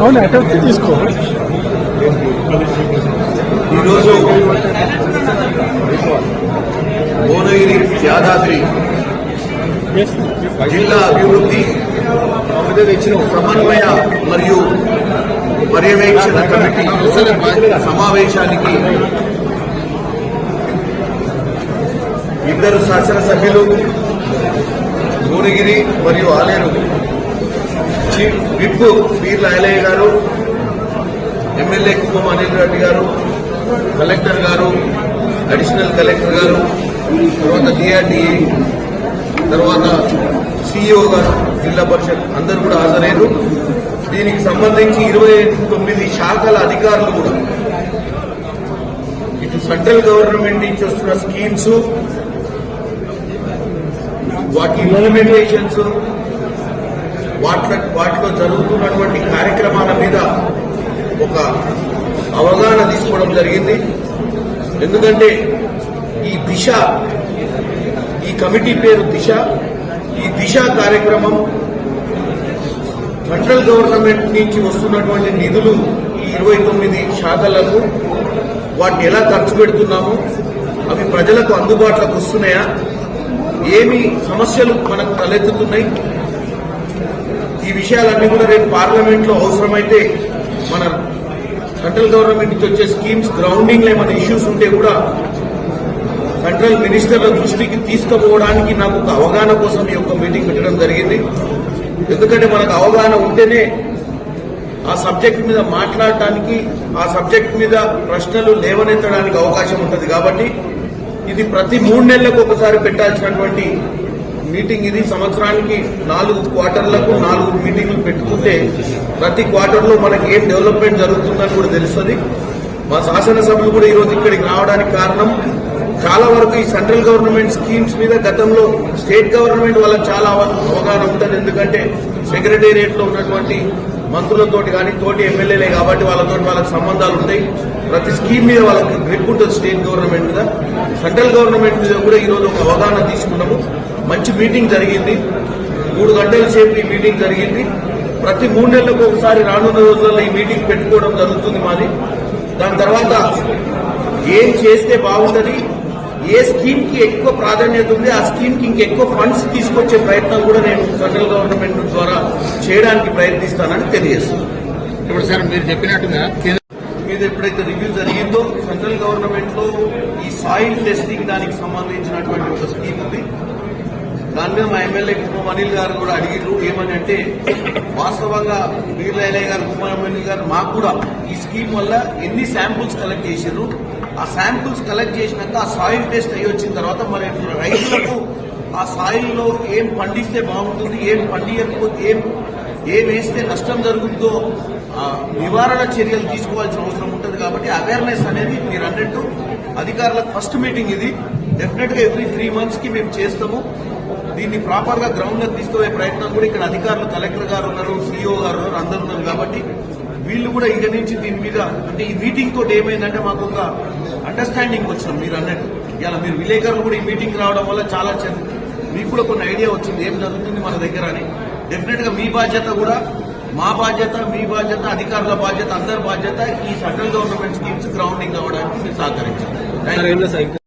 అవును అటు వచ్చి తీసుకో. ఈరోజు భువనగిరి యాదాద్రి జిల్లా అభివృద్ధి సమన్వయ మరియు పర్యవేక్షణ కమిటీ సమావేశానికి ఇద్దరు శాసనసభ్యులు భువనగిరి మరియు ఆలేరు చీఫ్ విప్ పీర్ల ఐలయ్య గారు ఎమ్మెల్యే కుప్పం అనిల్ రెడ్డి గారు కలెక్టర్ గారు అడిషనల్ కలెక్టర్ గారు తర్వాత డిఆర్డిఏ తర్వాత సిఇఓ గారు జిల్లా పరిషత్ అందరూ కూడా హాజరయ్యారు. దీనికి సంబంధించి ఇరవై తొమ్మిది శాఖల అధికారులు కూడా ఇటు సెంట్రల్ గవర్నమెంట్ నుంచి వస్తున్న స్కీమ్స్ వాటి ఇంప్లిమెంటేషన్స్ వాటి వాటిలో జరుగుతున్నటువంటి కార్యక్రమాల మీద ఒక అవగాహన తీసుకోవడం జరిగింది. ఎందుకంటే ఈ దిశ ఈ కమిటీ పేరు దిశ ఈ దిశ కార్యక్రమం సెంట్రల్ గవర్నమెంట్ నుంచి వస్తున్నటువంటి నిధులు ఈ ఇరవై తొమ్మిది శాఖలకు వాటిని ఎలా ఖర్చు పెడుతున్నాము అవి ప్రజలకు అందుబాటులోకి వస్తున్నాయా ఏమి సమస్యలు మనకు తలెత్తుతున్నాయి ఈ విషయాలన్నీ కూడా రేపు పార్లమెంట్లో అవసరమైతే మన సెంట్రల్ గవర్నమెంట్ నుంచి వచ్చే స్కీమ్స్ గ్రౌండింగ్లో ఏమైనా ఇష్యూస్ ఉంటే కూడా సెంట్రల్ మినిస్టర్ల దృష్టికి తీసుకుపోవడానికి నాకు ఒక అవగాహన కోసం ఈ యొక్క మీటింగ్ పెట్టడం జరిగింది. ఎందుకంటే మనకు అవగాహన ఉంటేనే ఆ సబ్జెక్ట్ మీద మాట్లాడటానికి ఆ సబ్జెక్ట్ మీద ప్రశ్నలు లేవనెత్తడానికి అవకాశం ఉంటుంది కాబట్టి ఇది ప్రతి మూడు నెలలకు ఒకసారి పెట్టాల్సినటువంటి మీటింగ్ ఇది సంవత్సరానికి నాలుగు క్వార్టర్లకు నాలుగు మీటింగ్లు పెట్టుకుంటే ప్రతి క్వార్టర్లో మనకి ఏం డెవలప్మెంట్ జరుగుతుందని కూడా తెలుస్తుంది. మా శాసనసభ్యులు కూడా ఈరోజు ఇక్కడికి రావడానికి కారణం చాలా వరకు ఈ సెంట్రల్ గవర్నమెంట్ స్కీమ్స్ మీద గతంలో స్టేట్ గవర్నమెంట్ వాళ్ళకి చాలా అవగాహన ఉంటుంది. ఎందుకంటే సెక్రటేరియట్లో ఉన్నటువంటి మంత్రులతోటి కానీ తోటి ఎమ్మెల్యేలే కాబట్టి వాళ్ళతో వాళ్ళకి సంబంధాలు ఉంటాయి. ప్రతి స్కీమ్ మీద వాళ్ళకి గ్రిప్ ఉంటుంది స్టేట్ గవర్నమెంట్ మీద. సెంట్రల్ గవర్నమెంట్ మీద కూడా ఈరోజు ఒక అవగాహన తీసుకున్నాము. మంచి మీటింగ్ జరిగింది. మూడు గంటల సేపు ఈ మీటింగ్ జరిగింది. ప్రతి మూడు నెలలకు ఒకసారి రానున్న రోజులలో ఈ మీటింగ్ పెట్టుకోవడం జరుగుతుంది మాది. దాని తర్వాత ఏం చేస్తే బాగుంటుంది? ఏ స్కీమ్కి ఎక్కువ ప్రాధాన్యత ఉంది ఆ స్కీమ్కి ఇంకెక్కువ ఫండ్స్ తీసుకొచ్చే ప్రయత్నం కూడా నేను సెంట్రల్ గవర్నమెంట్ ద్వారా చేయడానికి ప్రయత్నిస్తానని తెలియజేస్తున్నాను. ఇప్పుడు సార్ మీరు చెప్పినట్టుగా కేంద్ర మీద ఎప్పుడైతే రివ్యూ జరిగిందో సెంట్రల్ గవర్నమెంట్లో ఈ సాయిల్ టెస్టింగ్ దానికి సంబంధించినటువంటి ఒక స్కీమ్ ఉంది. దాని మా ఎమ్మెల్యే కుమ్మం అనిల్ గారు కూడా అడిగిర్రు ఏమని అంటే వాస్తవంగా బీర్ల ఎలయ్య గారు కుమార్ అనిల్ గారు మాకు కూడా ఈ స్కీమ్ వల్ల ఎన్ని శాంపుల్స్ కలెక్ట్ చేశారు ఆ శాంపుల్స్ కలెక్ట్ చేసినాక ఆ సాయిల్ టెస్ట్ అయ్యి వచ్చిన తర్వాత మన రైతులకు ఆ సాయిల్లో ఏం పండిస్తే బాగుంటుంది ఏం పండియకపోతే ఏం ఏం వేస్తే నష్టం జరుగుతుందో నివారణ చర్యలు తీసుకోవాల్సిన అవసరం ఉంటుంది కాబట్టి అవేర్నెస్ అనేది మీరు అన్నట్టు అధికారులకు ఫస్ట్ మీటింగ్ ఇది. డెఫినెట్గా ఎవ్రీ త్రీ మంత్స్కి మేము చేస్తాము. దీన్ని ప్రాపర్గా గ్రౌండ్ తీసుకునే ప్రయత్నం కూడా ఇక్కడ అధికారులు కలెక్టర్ గారు ఉన్నారు సిఇఓ గారు ఉన్నారు అందరు ఉన్నారు కాబట్టి వీళ్ళు కూడా ఇక నుంచి దీని మీద అంటే ఈ మీటింగ్ తోటి ఏమైందంటే మాకు ఒక అండర్స్టాండింగ్ వచ్చినాం మీరు అన్నట్టు. ఇలా మీరు విలేకరులు కూడా ఈ మీటింగ్ రావడం వల్ల చాలా మీకు కూడా కొన్ని ఐడియా వచ్చింది. ఏం జరుగుతుంది మన దగ్గర అని. డెఫినెట్గా మీ బాధ్యత కూడా మా బాధ్యత మీ బాధ్యత అధికారుల బాధ్యత అందరి బాధ్యత ఈ సెంట్రల్ గవర్నమెంట్ స్కీమ్స్ గ్రౌండింగ్ అవ్వడానికి మీరు సహకరించారు.